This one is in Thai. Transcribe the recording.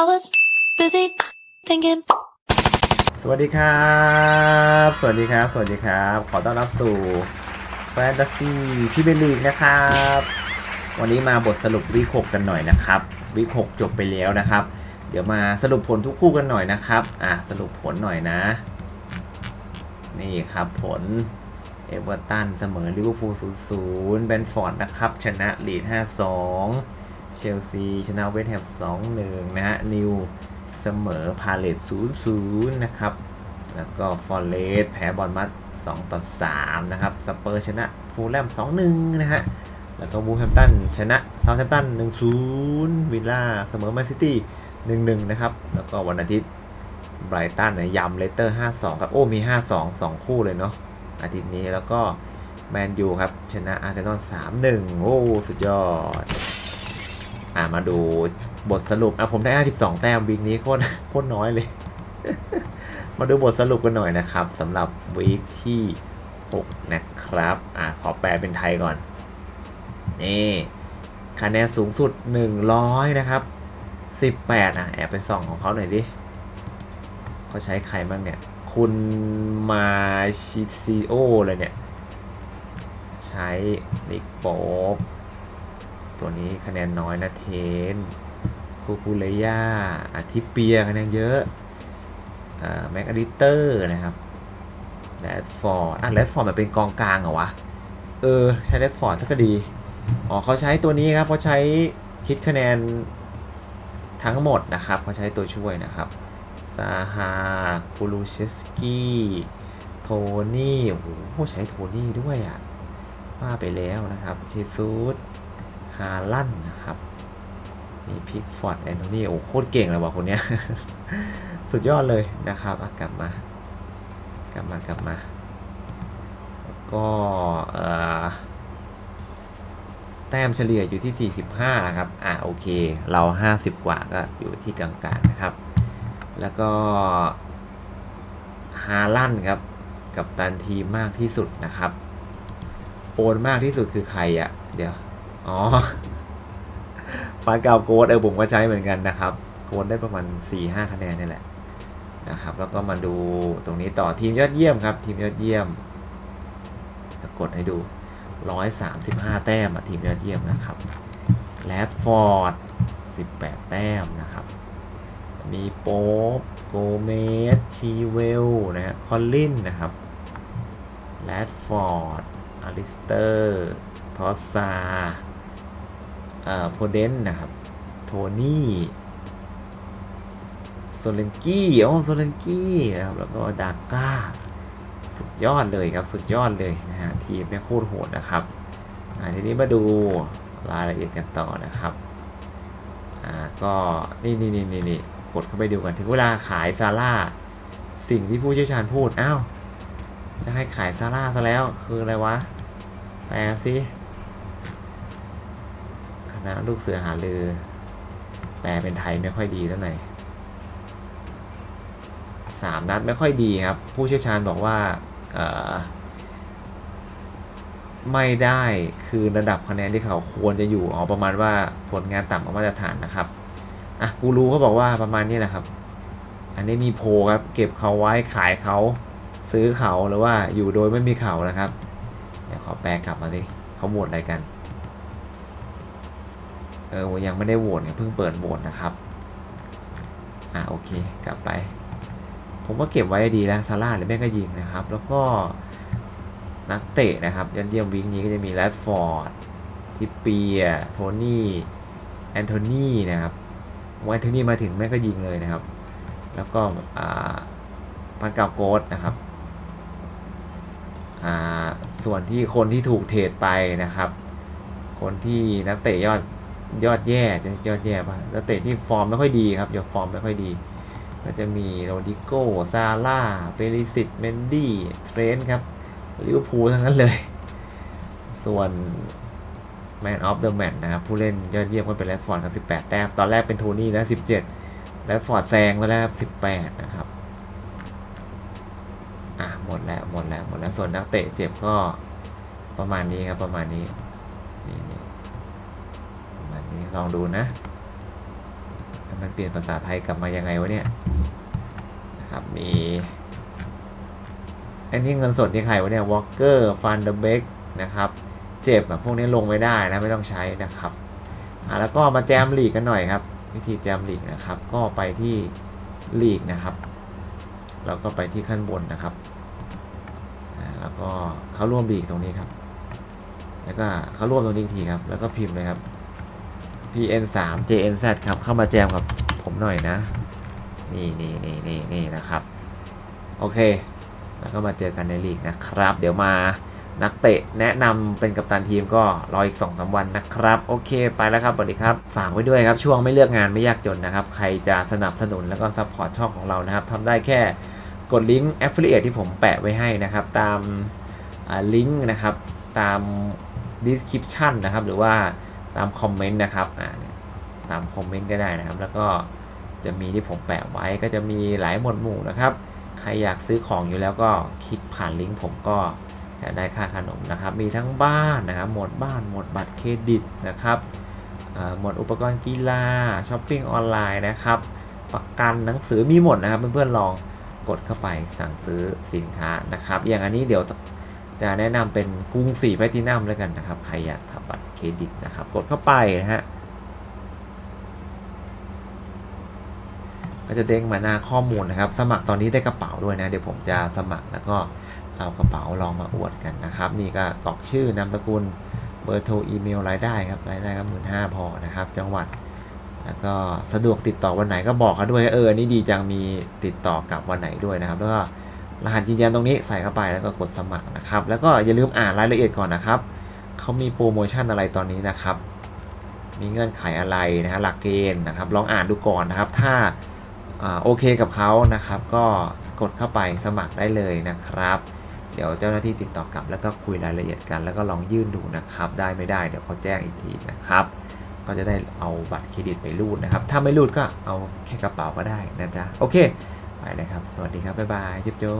I was busy thinking. สวัสดีครับ สวัสดีครับ สวัสดีครับ ขอต้อนรับสู่แฟนตาซีพี่เบลลีกนะครับ วันนี้มาบทสรุปวีค6กันหน่อยนะครับ วีค6จบไปแล้วนะครับ เดี๋ยวมาสรุปผลทุกคู่กันหน่อยนะครับ อะสรุปผลหน่อยนะ นี่ครับผลเอเวอร์ตันเสมอลิเวอร์พูล0-0แบนฟอร์ดนะครับ ชนะลีด5-2 เชลซีชนะเวสต์แฮม2-1นะฮะ นิวเสมอพาเลต0-0นะครับ แล้วก็ฟอร์เรสแพ้บอลมัด2ต่อ3นะครับ สเปอร์ชนะฟูลแลม2-1นะฮะ แล้วก็บูแฮมตันชนะเซาท์แฮมตัน1-0วิลล่าเสมอแมนซิตี้1-1นะครับ แล้วก็วันอาทิตย์ไบรตันเนี่ยยำเลสเตอร์5-2ครับโอ้มี5-2 2คู่เลยเนาะอาทิตย์นี้แล้วก็แมนยูครับ ชนะอาร์เซนอล3-1 โอ้ สุดยอด อ่ามาดูบทสรุปอะผมได้ 52 แต้มวีคนี้โคตรโคตรน้อยเลย มาดูบทสรุปกันหน่อยนะครับสำหรับวีคที่ 6 นะครับ อ่าขอแปลเป็นไทยก่อน นี่คะแนนสูงสุด 100 นะครับ 18 อะ แอบไปส่องของเขาหน่อยดิเขาใช้ใครบ้างเนี่ย คุณมาชิซิโอเลยเนี่ย ใช้นิกโป๊ ตัวนี้คะแนนน้อยนะเทนคูคูเลยาอาทิเปียคะแนนเยอะแม็กอดิเตอร์นะครับแรดฟอร์ดอะแรดฟอร์ดมันเป็นกองกลางเหรอวะ เออ ใช้แรดฟอร์ดสักก็ดี อ๋อเขาใช้ตัวนี้ครับเขาใช้คิดคะแนนทั้งหมดนะครับเขาใช้ตัวช่วยนะครับซาฮาคูลูเชสกี้โทนี่โอ้โหใช้โทนี่ด้วยอะว่าไปแล้วนะครับเชซูสาลันนะครับมีพิกฟอร์ดแอนโทนีโอ้โคตรเก่งเลยว่ะคนเนี้ย สุดยอดเลยนะครับกลับมา กลับมากลับมา แล้วก็เอ่อแต้มเฉลี่ยอยู่ที่ 45 ครับ อะโอเค เรา 50 กว่าก็อยู่ที่กลางๆนะครับ แล้วก็ฮาลันครับ กับตันทีมมากที่สุดนะครับ โอนมากที่สุดคือใครอะ่ะ เดี๋ยว อ๋อปานเก่าโกดเออผมก็ใช้เหมือนกันนะครับโกดได้ประมาณ 4-5 คะแนนนี่แหละนะครับ แล้วก็มาดูตรงนี้ต่อทีมยอดเยี่ยมครับ ทีมยอดเยี่ยมกดให้ดู 135 แต้มอะทีมยอดเยี่ยมนะครับแรดฟอร์ด 18 แต้มนะครับ มีโป๊ปโกเมสชีเวลนะฮะคอลลินนะครับแรดฟอร์ดอลิสเตอร์ ทอสซา โพเดนนะครับ โทนี่โซเลนกี้โอ้โซเลนกี้นะครับแล้วก็ดาก้า สุดยอดเลยครับ สุดยอดเลยนะฮะทีมเนี่โคตรโหดนะครับอ่าทีนี้มาดูรายละเอียดกันต่อนะครับอ่าก็นี่นี่นี่นี่นี่กดเข้าไปดูกันถึงเวลาขายซาร่าสิ่งที่ผู้เชี่ยวชาญพูดอ้าวจะให้ขายซาร่าซะแล้วคืออะไรวะแปลสิ คณะลูกเสือหาลือ แปลเป็นไทยไม่ค่อยดีเท่าไหร่สามนัดไม่ค่อยดีครับ ผู้เชี่ยวชาญบอกว่าไม่ได้คือระดับคะแนนที่เขาควรจะอยู่อ๋อประมาณว่าผลงานต่ำกว่ามาตรฐานนะครับอะกูรู้เขาบอกว่าประมาณนี้แหละครับ อันนี้มีโพลครับ เก็บเขาไว้ขายเขาซื้อเขาหรือว่าอยู่โดยไม่มีเขานะครับ เดี๋ยวขอแปลกลับมาสิเขาหวตอะไรกัน เออยังไม่ได้โหวตเนี่ยเพิ่งเปิดโหวตนะครับอ่าโอเคกลับไป ผมว่าเก็บไว้ดีแล้วซาร่าหรือแม่ก็ยิงนะครับ แล้วก็นักเตะนะครับยอดเยี่ยมวิงนี้ก็จะมีแรดฟอร์ดทิปเปียโทนี่แอนโทนีนะครับแอนโทนี่มาถึงแม่ก็ยิงเลยนะครับ แล้วก็อ่าพันเกาโกสนะครับอ่าส่วนที่คนที่ถูกเทรดไปนะครับ คนที่นักเตะยอด ยอดแย่จะยอดแย่ป่ะแล้วเตะที่ฟอร์มไม่ค่อยดีครับยอดฟอร์มไม่ค่อยดี ก็จะมีโรดิโก้ซาร่าเปริสิตเมนดี้เทรนต์ครับลิเวอร์พูลทั้งนั้นเลย ส่วน Man of the Match นะครับ ผู้เล่นยอดเยี่ยมก็เป็นแรดฟอร์ดครับ 18 แต้ม ตอนแรกเป็นโทนี่นะ 17แรดฟอร์ดแซงแล้วนะครับ 18 นะครับ อะ หมดแล้ว หมดแล้ว หมดแล้ว ส่วนนักเตะเจ็บก็ประมาณนี้ครับ ประมาณนี้ ลองดูนะมันเปลี่ยนภาษาไทยกลับมายังไงวะเนี่ยนะครับมีอันนี้เงินสดที่ใครวะเนี่ยวอลเกอร์ฟันเดเบกนะครับเจ็บแบบพวกนี้ลงไม่ได้นะไม่ต้องใช้นะครับอ่าแล้วก็มาแจมลีกกันหน่อยครับ วิธีแจมลีกนะครับ ก็ไปที่ลีกนะครับแล้วก็ไปที่ขั้นบนนะครับแล้วก็เข้าร่วมลีกตรงนี้ครับ แล้วก็เข้าร่วมตรงนี้ทีครับ แล้วก็พิมพ์เลยครับ PN 3 JNZ ครับ เข้ามาแจมกับผมหน่อยนะ นี่นี่นี่นี่นี่นะครับ โอเค แล้วก็มาเจอกันในลีกนะครับ เดี๋ยวมานักเตะแนะนำเป็นกัปตันทีมก็รออีก2อสวันนะครับ โอเค ไปแล้วครับสวัสดีครับ ฝากไว้ด้วยครับ ช่วงไม่เลือกงานไม่ยากจนนะครับ ใครจะสนับสนุนแล้วก็ซัพพอร์ตช่องของเรานะครับทำได้แค่กดลิงก์ Affiliate ที่ผมแปะไว้ให้นะครับ ตามลิงก์นะครับ ตาม description นะครับ หรือว่า ตามคอมเมนต์นะครับอ่าตามคอมเมนต์ก็ได้นะครับ แล้วก็จะมีที่ผมแปะไว้ก็จะมีหลายหมวดหมู่นะครับ ใครอยากซื้อของอยู่แล้วก็คลิกผ่านลิงก์ผมก็จะได้ค่าขนมนะครับ มีทั้งบ้านนะครับ หมวดบ้าน หมวดบัตรเครดิตนะครับหมวดอุปกรณ์กีฬาช้อปปิ้งออนไลน์นะครับ ประกันหนังสือมีหมดนะครับ เพื่อนๆลองกดเข้าไปสั่งซื้อสินค้านะครับ อย่างอันนี้เดี๋ยว จะแนะนำเป็นกรุงศรีแพลตินัมแล้วกันนะครับ ใครอยากทำบัตรเครดิตนะครับ กดเข้าไปนะฮะก็จะเด้งมาหน้าข้อมูลนะครับ สมัครตอนนี้ได้กระเป๋าด้วยนะ เดี๋ยวผมจะสมัครแล้วก็เอากระเป๋าลองมาอวดกันนะครับ นี่ก็กรอกชื่อนามสกุลเบอร์โทรอีเมลรายได้ครับรายได้ก็หมื่นห้าพอนะครับ จังหวัด แล้วก็สะดวกติดต่อวันไหนก็บอกเขาด้วยเออนี่ดีจังมีติดต่อกลับวันไหนด้วยนะครับ แล้วก็ รหัสยืนยันตรงนี้ใส่เข้าไปแล้วก็กดสมัครนะครับ แล้วก็อย่าลืมอ่านรายละเอียดก่อนนะครับเขามีโปรโมชั่นอะไรตอนนี้นะครับ มีเงื่อนไขอะไรนะฮะหลักเกณฑ์นะครับ ลองอ่านดูก่อนนะครับ ถ้าอ่าโอเคกับเขานะครับ ก็กดเข้าไปสมัครได้เลยนะครับ เดี๋ยวเจ้าหน้าที่ติดต่อกลับ แล้วก็คุยรายละเอียดกัน แล้วก็ลองยื่นดูนะครับ ได้ไม่ได้เดี๋ยวเขาแจ้งอีกทีนะครับ ก็จะได้เอาบัตรเครดิตไปรูดนะครับ ถ้าไม่รูดก็เอาแค่กระเป๋าก็ได้นะจ๊ะโอเค ไปเลยครับ สวัสดีครับ บ๊ายบายจุ๊บจ๊